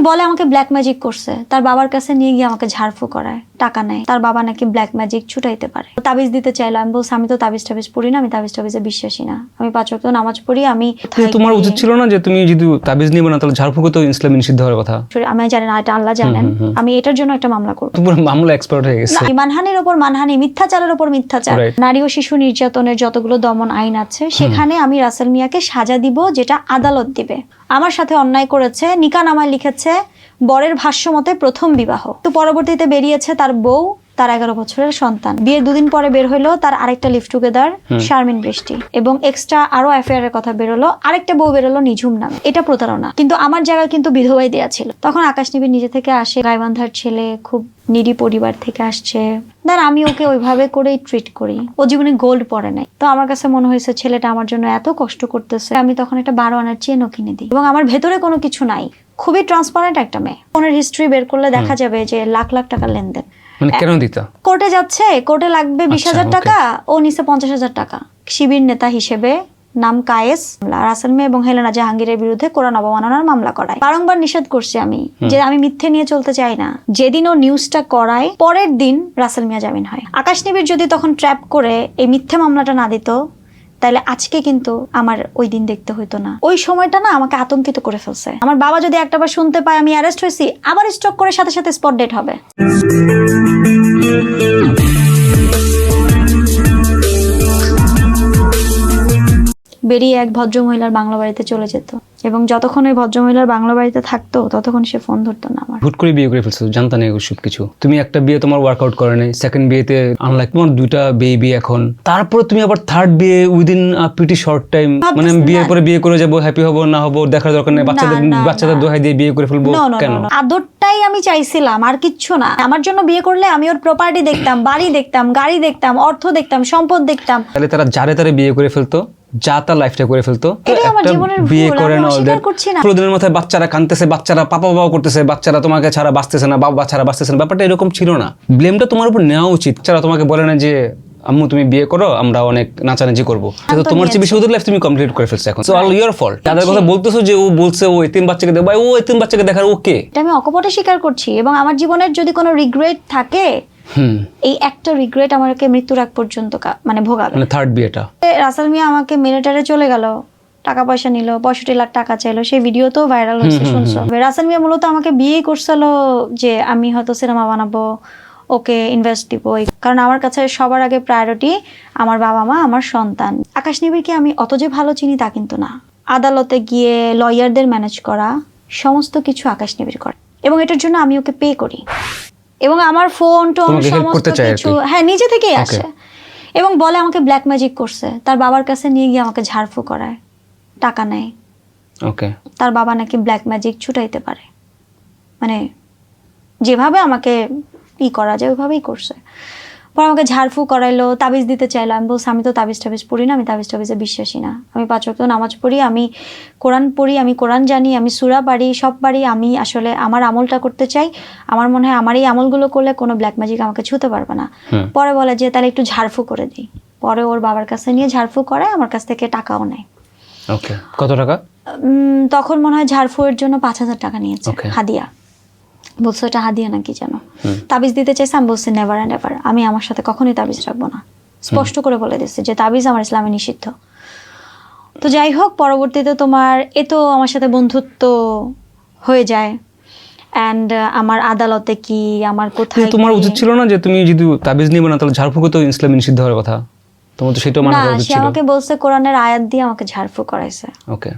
বলে আমাকে black magic করছে। তার বাবার কাছে নিয়ে গিয়ে আমাকে ঝাড়ফু করায়। টাকা নেয় তার বাবা নাকি ব্ল্যাক ম্যাজিক ছুটাইতে পারে। তাবিজ দিতে চাইলো। আমি বলছি আমি তো তাবিজ টাবিজ পড়ি না আমি তাবিজ টাবিজে বিশ্বাসী না। আমি পাঁচ ওয়াক্ত নামাজ পড়ি আমি তোমার উচিত ছিল না যে তুমি যদি তাবিজ নিবে না তাহলে ঝাড়ফুঁকে তো ইসলামী নিষিদ্ধ হওয়ার কথা? আমি জানি না এটা আল্লাহ জানেন। আমি এটার জন্য একটা মামলা করব। তোমার মামলা এক্সপার্ট হয়ে গেছে। মানহানির ওপর মানহানি মিথ্যাচারের ওপর মিথ্যাচার. নারী ও শিশু নির্যাতনের যতগুলো দমন আইন আছে সেখানে আমি রাসেল মিয়াকে সাজা দিব যেটা আদালত দিবে। আমার সাথে অন্যায় করেছে, নিকা নামায় লিখেছে, বরের ভাষ্য মতে প্রথম বিবাহ। তো পরবর্তীতে বেরিয়েছে তার বউ তার এগারো বছরের সন্তান। বিয়ের দুদিন পরে বের হইল তার আরেকটা লিভ টুগেদার শারমিন বৃষ্টি। এবং এক্সট্রা আরও অ্যাফেয়ার এর কথা বেরোলো আরেকটা বউ বেরোলো নিঝুম নাম। এটা প্রতারণা। কিন্তু আমার জায়গায় কিন্তু বিধবাই দেয়া ছিল। তখন আকাশ নিবি নিজে থেকে আসে গাইবান্ধার ছেলে খুব নিডি পরিবার থেকে আসছে। দেন আমি ওকে ওইভাবে করেই ট্রিট করি। ও জীবনে গোল্ড পরে নাই। তো আমার কাছে মনে হয়েছে ছেলেটা আমার জন্য এত কষ্ট করতেছে আমি তখন একটা বারো আনার চেনও কিনে দিই। এবং আমার ভেতরে কোনো কিছু নাই। খুবই ট্রান্সপারেন্ট একটা মেয়ে। ফোনের হিস্ট্রি বের করলে দেখা যাবে যে লাখ লাখ টাকার লেনদেন। মানে কেন দিত? কোর্টে যাচ্ছে কোর্টে লাগবে বিশ আচ্ছা, হাজার টাকা ও নিচে পঞ্চাশ হাজার টাকা। শিবির নেতা হিসেবে নাম কায়েস রাসেল মে এবং হেলেনা জাহাঙ্গীরের বিরুদ্ধে কোরআন অবমাননার মামলা করায়। বারংবার নিষেধ করছি আমি যে আমি মিথ্যে নিয়ে চলতে চাই না। যেদিন ও নিউজটা করায় পরের দিন রাসেল মিয়া জামিন হয়। আকাশ নিবির যদি তখন ট্র্যাপ করে এই মিথ্যে মামলাটা না দিত তাহলে আজকে কিন্তু আমার ওই দিন দেখতে হইতো না। ওই সময়টা না আমাকে আতঙ্কিত করে ফেলছে। আমার বাবা যদি একটাবার শুনতে পায় আমি অ্যারেস্ট হয়েছি, আবার স্টক করে সাথে সাথে স্পট ডেট হবে। বেরিয়ে এক ভদ্র মহিলার বাংলা বাড়িতে চলে যেত। এবং যতক্ষণ ওই ভদ্র মহিলার বাংলা বাড়িতে থাকতো ততক্ষণ সে ফোন ধরতো না আমার। হুট করে বিয়ে করে ফেলছো জানতা না এগুলো সব কিছু তুমি একটা বিয়ে তোমার ওয়ার্কআউট করে নাই সেকেন্ড বিয়েতে আনলাইক তোমার দুইটা বেবি এখন। তারপরে তুমি আবার থার্ড বিয়ে উইদিন প্রিটি শর্ট টাইম মানে আমি বিয়ের পরে বিয়ে করে যাব হ্যাপি হব না হব দেখার দরকার নেই বাচ্চাদের বাচ্চাদের দোহাই দিয়ে বিয়ে করে ফেলব কেন? আদরটাই আমি চাইছিলাম আর কিচ্ছু না। আমার জন্য বিয়ে করলে আমি ওর প্রপার্টি দেখতাম বাড়ি দেখতাম গাড়ি দেখতাম অর্থ দেখতাম সম্পদ দেখতাম। তাহলে তারা যারে তারে বিয়ে করে ফেলতো? যা তার লাইফটা করে ফেলতো। বিয়ে করে না ওদের। করছি না। পুরো দিনের মাথায় বাচ্চারা কানতেছে বাচ্চারা পাপা বাবা করতেছে বাচ্চারা তোমাকে ছাড়া বাঁচতেছে না বাবা ছাড়া বাঁচতেছে না। ব্যাপারটা এরকম ছিল না। ব্লেমটা তোমার উপর নেওয়া উচিত। যারা তোমাকে বলে না যে আম্মু তুমি বিয়ে করো আমরা অনেক নাচানাচি করব। তো তোমার চেয়ে বেশি ওদের লাইফ তুমি কমপ্লিট করে ফেলছো এখন। সো অল ইয়োর ফল্ট তাদের কথা বলতেছো যে ও বলছে ও এতিম বাচ্চাকে দেখ ভাই ও এতিম বাচ্চাকে দেখার ওকে এটা আমি অকপটে স্বীকার করছি এবং আমার জীবনের যদি কোনো রিগ্রেট থাকে এই একটা রিগ্রেট আমাকে মৃত্যুর আগ পর্যন্ত মানে ভোগাবে। মানে থার্ড বিয়েটা। রাসেল মিয়া আমাকে মিলিটারে চলে গেল টাকা পয়সা নিল পঁয়ষট্টি লাখ টাকা চাইলো সেই ভিডিও তো ভাইরাল হয়েছে শুনছো? রাসেল মিয়া মূলত আমাকে বিয়েই করছিল যে আমি হয়তো সিনেমা বানাবো ওকে ইনভেস্ট দিব। কারণ আমার কাছে সবার আগে প্রায়োরিটি আমার বাবা মা আমার সন্তান। আকাশ নিবিড়কে আমি অত যে ভালো চিনি তা কিন্তু না। আদালতে গিয়ে লয়ারদের ম্যানেজ করা সমস্ত কিছু আকাশ নিবিড় করে। এবং এটার জন্য আমি ওকে পে করি। এবং আমার ফোন টোন সমস্ত। কিছু হ্যাঁ নিজে থেকেই. আসে। এবং বলে আমাকে ব্ল্যাক ম্যাজিক করছে। তার বাবার কাছে নিয়ে গিয়ে আমাকে ঝাড়ফু করায়। টাকা নেয়। ওকে তার বাবা নাকি ব্ল্যাক ম্যাজিক ছুটাইতে পারে। মানে যেভাবে আমাকে ই করা যায় ওইভাবেই করছে। পর আমাকে ঝাড়ফু করাইলো তাবিজ দিতে চাইলো। আমি বলছি আমি তো তাবিজ টাবিজ পড়ি না আমি তাবিজ টাবিজে বিশ্বাসী না। আমি পাঁচ ওয়াক্ত নামাজ পড়ি আমি কোরআন পড়ি আমি কোরআন জানি আমি সুরা পারি সব পারি আমি আসলে আমার আমলটা করতে চাই। আমার মনে হয় আমার এই আমলগুলো করলে কোনো ব্ল্যাক ম্যাজিক আমাকে ছুতে পারবে না। পরে বলে যে তাহলে একটু ঝাড়ফু করে দিই। পরে ওর বাবার কাছে নিয়ে ঝাড়ফু করে আমার কাছ থেকে টাকাও নেয়। কত টাকা? উম, তখন মনে হয় ঝাড়ফুয়ের জন্য পাঁচ হাজার টাকা নিয়েছে হাদিয়া। বলছো এটা হাদিয়া নাকি হুম। তাবিজ দিতে চাইছে আমি বলছি নেভার অ্যান্ড এভার আমি আমার সাথে কখনোই তাবিজ রাখব না। স্পষ্ট করে বলে দিচ্ছে যে তাবিজ আমার ইসলামে নিষিদ্ধ। তো যাই হোক পরবর্তীতে তোমার এ তো আমার সাথে বন্ধুত্ব হয়ে যায়। অ্যান্ড আমার আদালতে কি আমার কোথায় তোমার উচিত ছিল না যে তুমি যদি তাবিজ নিবে না তাহলে ঝাড়ফুঁকে তো ইসলামী নিষিদ্ধ হওয়ার কথা? তোমার তো সেটাও মানা উচিত ছিল। আমাকে বলছে কোরআনের আয়াত দিয়ে আমাকে ঝাড়ফু করাইছে। ওকে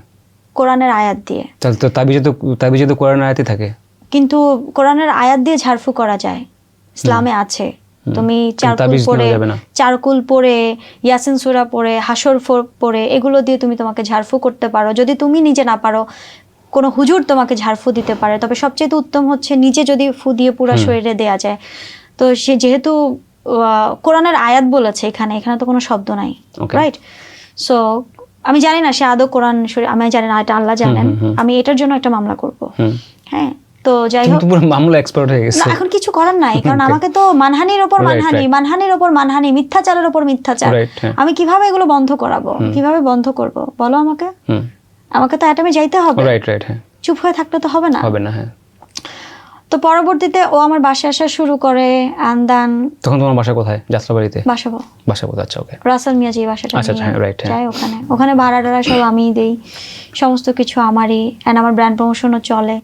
কোরআনের আয়াত দিয়ে। তাহলে তো তাবিজে তো তাবিজে তো কোরআন আয়াতে থাকে। কিন্তু কোরআনের আয়াত দিয়ে ঝাড়ফু করা যায়। ইসলামে আছে। তুমি চারকুল না। চারকুল পড়ে ইয়াসিন সুরা পড়ে হাসর ফোর পড়ে এগুলো দিয়ে তুমি তোমাকে ঝাড়ফু করতে পারো। যদি তুমি নিজে না পারো কোনো হুজুর তোমাকে ঝাড়ফু দিতে পারে। তবে সবচেয়ে উত্তম হচ্ছে নিজে যদি ফু দিয়ে পুরা শরীরে দেয়া যায়। তো সে যেহেতু কোরআনের আয়াত বলেছে এখানে এখানে তো কোনো শব্দ নাই রাইট সো আমি জানি না সে আদৌ কোরআন আমি জানি না এটা আল্লাহ জানেন। আমি এটার জন্য একটা মামলা করব। হ্যাঁ? তো যাই হোক পুরো মামলা এক্সপার্ট হয়ে গেছে। এখন কিছু করার নাই কারণ আমাকে তো মানহানির Right, মানহানি মানহানির ওপর মানহানি মিথ্যাচারের ওপর মিথ্যাচার। হ্যাঁ। আমি কীভাবে এগুলো বন্ধ করাবো? কীভাবে বন্ধ করব? বলো আমাকে। আমাকে তো অ্যাটমে যাইতে হবে। রাইট রাইট হ্যাঁ। চুপ হয়ে থাকলে তো হবে না। হবে না হ্যাঁ। তো পরবর্তীতে ও আমার বাসায় আসা শুরু করে অ্যান্ড দেন তখন তোমার বাসা কোথায়? যাত্রাবাড়িতে বাসাবো আচ্ছা ওকে রাসেল মিয়া যে বাসাটা আচ্ছা, হ্যাঁ, right, হ্যাঁ। যায় ওখানে। ওখানে ভাড়া টাড়া সব আমিই দেই। সমস্ত কিছু আমারই অ্যান্ড আমার ব্র্যান্ড প্রমোশনও চলে।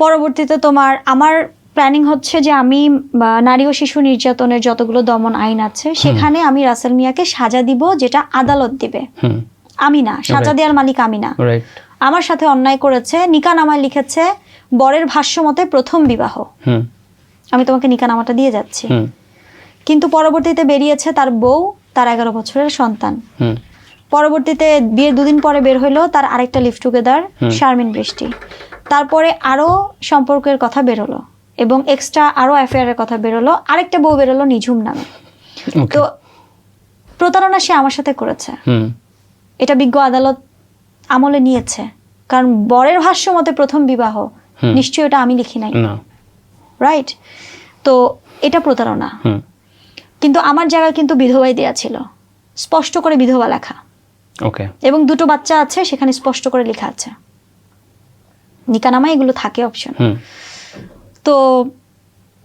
পরবর্তীতে তোমার আমার প্ল্যানিং হচ্ছে যে আমি নারী ও শিশু নির্যাতনের যতগুলো দমন আইন আছে সেখানে আমি রাসেল মিয়াকে সাজা দিব যেটা আদালত দিবে। আমি না সাজা দেওয়ার মালিক আমি না। আমার সাথে অন্যায় করেছে নিকানামায় লিখেছে বরের ভাষ্য মতে প্রথম বিবাহ। হুম। আমি তোমাকে নিকানামাটা দিয়ে যাচ্ছি। কিন্তু পরবর্তীতে বেরিয়েছে তার বউ তার এগারো বছরের সন্তান। হুম। পরবর্তীতে বিয়ের দুদিন পরে বের হইল তার আরেকটা লিভ টুগেদার শারমিন বৃষ্টি। তারপরে আরও সম্পর্কের কথা বেরোলো এবং এক্সট্রা আরও অ্যাফেয়ারের কথা বেরোলো। আরেকটা বউ বেরোলো নিঝুম নামে। তো প্রতারণা সে আমার সাথে করেছে। এটা বিজ্ঞ আদালত আমলে নিয়েছে। কারণ বরের ভাষ্য মতে প্রথম বিবাহ। নিশ্চয়ই এটা আমি লিখি নাই। রাইট তো এটা প্রতারণা। কিন্তু আমার জায়গায় কিন্তু বিধবাই দেয়া ছিল। স্পষ্ট করে বিধবা লেখা। ওকে এবং দুটো বাচ্চা আছে সেখানে স্পষ্ট করে লেখা আছে। নিকানামায় এগুলো থাকে অপশন তো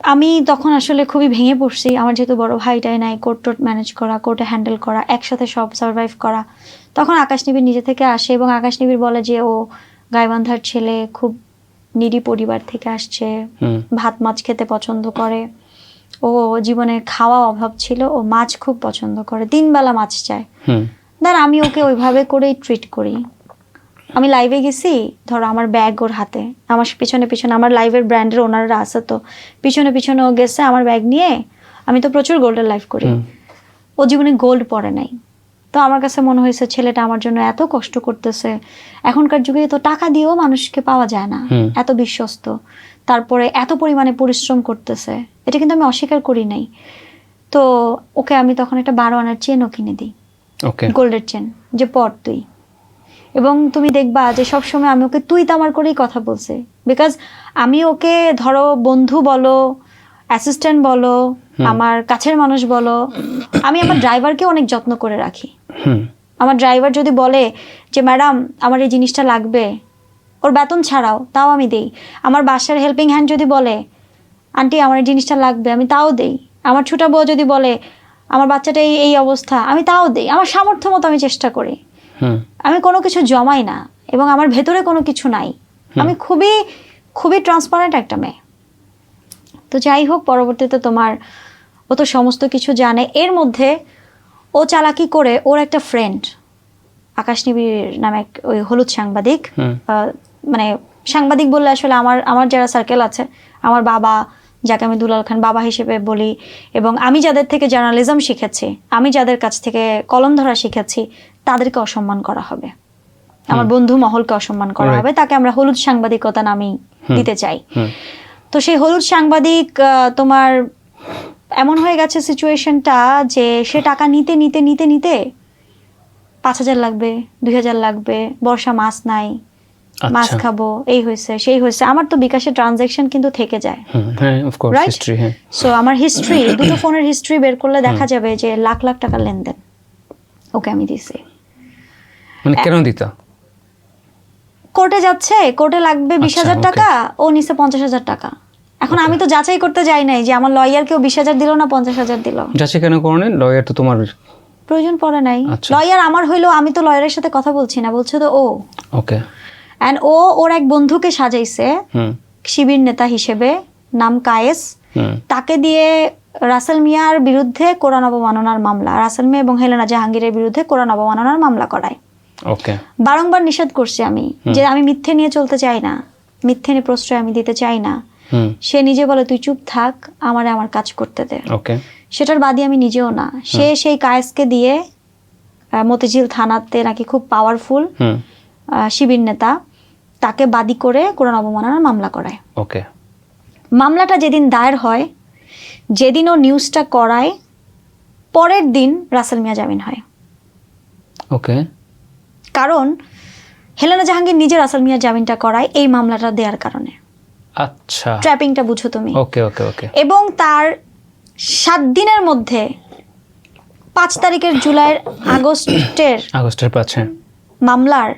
আমি তখন আসলে খুবই ভেঙে পড়ছি। আমার যেহেতু বড় ভাইটাই নাই কোর্ট টোট ম্যানেজ করা কোর্টে হ্যান্ডেল করা একসাথে সব সার্ভাইভ করা। তখন আকাশ নিবিড় নিজে থেকে আসে এবং আকাশ নিবিড় বলে যে ও গাইবান্ধার ছেলে খুব নিরি পরিবার থেকে আসছে। ভাত মাছ খেতে পছন্দ করে। ও জীবনে খাওয়া অভাব ছিল ও মাছ খুব পছন্দ করে। তিনবেলা মাছ চায়। হুম। দেন আমি ওকে ওইভাবে করেই ট্রিট করি। আমি লাইভে গেছি ধরো আমার ব্যাগ ওর হাতে। আমার পিছনে পিছনে আমার লাইভের ব্র্যান্ডের ওনাররা আছে তো। পিছনে পিছনে ও গেছে আমার ব্যাগ নিয়ে। আমি তো প্রচুর গোল্ডের লাইভ করি। ও জীবনে গোল্ড পরে নাই। তো আমার কাছে মনে হয়েছে ছেলেটা আমার জন্য এত কষ্ট করতেছে। এখনকার যুগে তো টাকা দিয়েও মানুষকে পাওয়া যায় না। এত বিশ্বস্ত। তারপরে এত পরিমাণে পরিশ্রম করতেছে। এটা কিন্তু আমি অস্বীকার করি নাই। তো ওকে আমি তখন একটা বারো আনার চেনও কিনে দিই। গোল্ডের চেন যে পর তুই। এবং তুমি দেখবা যে সব সময় আমি ওকে তুই তামার করেই কথা বলছে। বিকজ আমি ওকে ধরো বন্ধু বলো অ্যাসিস্ট্যান্ট বলো আমার কাছের মানুষ বলো আমি আমার ড্রাইভারকে অনেক যত্ন করে রাখি। আমার ড্রাইভার যদি বলে যে ম্যাডাম আমার এই জিনিসটা লাগবে ওর বেতন ছাড়াও তাও আমি দেই। আমার বাসার হেল্পিং হ্যান্ড যদি বলে আন্টি আমার এই জিনিসটা লাগবে আমি তাও দেই। আমার ছোটা বউ যদি বলে আমার বাচ্চাটা এই এই অবস্থা আমি তাও দেই। আমার সামর্থ্য মতো আমি চেষ্টা করি। আমি কোনো কিছু জমাই না এবং আমার ভেতরে কোনো কিছু নাই। আমি খুবই খুবই ট্রান্সপারেন্ট একটা মেয়ে। তো যাই হোক পরবর্তীতে তোমার ও তো সমস্ত কিছু জানে। এর মধ্যে ও চালাকি করে ওর একটা ফ্রেন্ড আকাশ নিবিড় নামে এক ওই হলুদ সাংবাদিক মানে সাংবাদিক বললে আসলে আমার আমার যারা সার্কেল আছে আমার বাবা যাকে আমি দুলাল খান বাবা হিসেবে বলি এবং আমি যাদের থেকে জার্নালিজম শিখেছি আমি যাদের কাছ থেকে কলম ধরা শিখেছি তাদেরকে অসম্মান করা হবে। আমার বন্ধু মহলকে অসম্মান করা হবে। তাকে আমরা হলুদ সাংবাদিকতা নামেই দিতে চাই। তো সেই হলুদ সাংবাদিক তোমার এমন হয়ে গেছে সিচুয়েশনটা যে সে টাকা নিতে নিতে নিতে নিতে পাঁচ হাজার লাগবে দুই হাজার লাগবে বর্ষা মাছ নাই মাছ আচ্ছা খাব এই হয়েছে সেই হয়েছে। আমার তো বিকাশের ট্রানজাকশন কিন্তু থেকে যায়। হুম হ্যাঁ হ্যাঁ। সো আমার হিস্ট্রি দুটো ফোনের হিস্ট্রি বের করলে দেখা যাবে যে লাখ লাখ টাকার লেনদেন। ওকে আমি দিছি। মানে কেন দিতা? কোর্টে যাচ্ছে কোর্টে লাগবে বিশ আচ্ছা, হাজার টাকা ও নিছে পঞ্চাশ হাজার টাকা। এখন আমি তো যাচাই করতে যাই নাই যে আমার লয়ার কেউ বিশ হাজার দিল না পঞ্চাশ হাজার দিল। যাচ্ছে কেন করোনি লয়ার তো তোমার প্রয়োজন পড়ে নাই। আচ্ছা। লয়ার আমার হইল আমি তো লয়ারের সাথে কথা বলছি না বলছে তো ও। ওকে অ্যান্ড ও ওর এক বন্ধুকে সাজাইছে হুম। শিবির নেতা হিসেবে নাম কায়েস। হুম। তাকে দিয়ে রাসেল মিয়ার বিরুদ্ধে কোরআন অবমাননার মামলা রাসেল মিয়া এবং হেলেনা জাহাঙ্গীরের বিরুদ্ধে কোরআন অবমাননার মামলা করায়। বারংবার নিষেধ করছি আমি যে আমি মিথ্যে নিয়ে চলতে চাই না মিথ্যে নিয়ে প্রশ্রয় আমি দিতে চাই না। সে নিজে বলে তুই চুপ থাক আমারে আমার কাজ করতে দে। ওকে সেটার বাদী আমি নিজেও না। সে সেই কায়েসকে দিয়ে মতিঝিল থানাতে নাকি খুব পাওয়ারফুল শিবির নেতা তাকে বাদী করে কোরআন অবমাননার মামলা করায়। ওকে মামলাটা যেদিন দায়ের হয় যেদিন ও নিউজটা করায় পরের দিন রাসেল মিয়া জামিন হয়। ওকে কারণ হেলেনা জাহাঙ্গীর নিজে রাসেল মিয়া জামিনটা করায় এই মামলাটা দেওয়ার কারণে। আচ্ছা। ট্র্যাপিংটা বুঝো তুমি। ওকে ওকে ওকে। এবং তার সাত দিনের মধ্যে পাঁচ তারিখের জুলাইয়ের আগস্টের আগস্টের পাঁচ হ্যাঁ। মামলার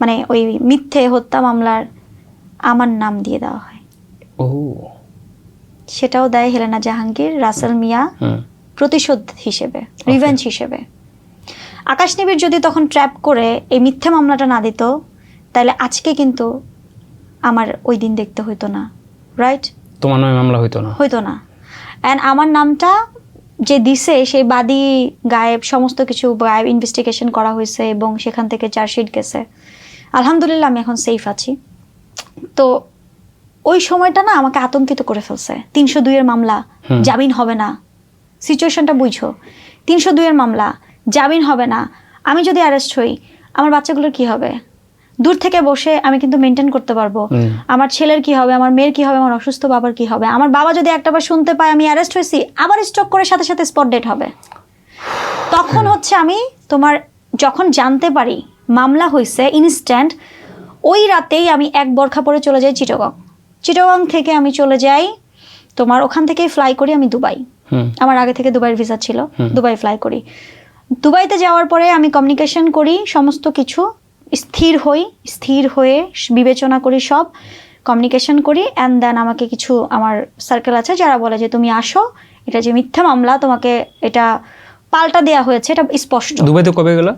মানে ওই মিথ্যে হত্যা মামলার আমার নাম দিয়ে দেওয়া হয়। ও। সেটাও দেয় হেলেনা জাহাঙ্গীর রাসেল মিয়া প্রতিশোধ হিসেবে রিভেঞ্জ হিসেবে। আকাশ নিবিড় যদি তখন ট্র্যাপ করে এই মিথ্যা মামলাটা না দিত তাহলে আজকে কিন্তু আমার ওই দিন দেখতে হইতো না রাইট তোমার নামে মামলা হইতো না। হইতো না। অ্যান্ড আমার নামটা যে দিছে সেই বাদী গায়েব সমস্ত কিছু গায়েব ইনভেস্টিগেশন করা হয়েছে এবং সেখান থেকে চার্জশিট গেছে। আলহামদুলিল্লাহ আমি এখন সেফ আছি। তো ওই সময়টা না আমাকে আতঙ্কিত করে ফেলছে। তিনশো দুইয়ের মামলা জামিন হবে না। সিচুয়েশনটা বুঝো। তিনশো দুইয়ের মামলা জামিন হবে না। আমি যদি অ্যারেস্ট হই আমার বাচ্চাগুলোর কি হবে? দূর থেকে বসে আমি কিন্তু মেনটেন করতে পারব। আমার ছেলের কি হবে? আমার মেয়ের কি হবে? আমার অসুস্থ বাবার কি হবে? আমার বাবা যদি একটাবার শুনতে পায় আমি অ্যারেস্ট হয়েছি আবার স্টক করে সাথে সাথে স্পট ডেট হবে। তখন হচ্ছে আমি তোমার যখন জানতে পারি মামলা হয়েছে ইনস্ট্যান্ট ওই রাতেই আমি এক বরখা পরে চলে যাই চিটাগং। চিটাগং থেকে আমি চলে যাই তোমার ওখান থেকেই ফ্লাই করি আমি দুবাই। আমার আগে থেকে দুবাইয়ের ভিসা ছিল দুবাই ফ্লাই করি। দুবাইতে যাওয়ার পরে আমি কমিউনিকেশন করি, সমস্ত কিছু, স্থির হই, স্থির হয়ে বিবেচনা করি সব কমিউনিকেশন করি অ্যান্ড দেন আমাকে কিছু আমার সার্কেল আছে যারা বলে যে, তুমি আসো, এটা যে মিথ্যা মামলা, তোমাকে এটা পাল্টা দেয়া হয়েছে, এটা স্পষ্ট। দুবাইতে কবে গেল?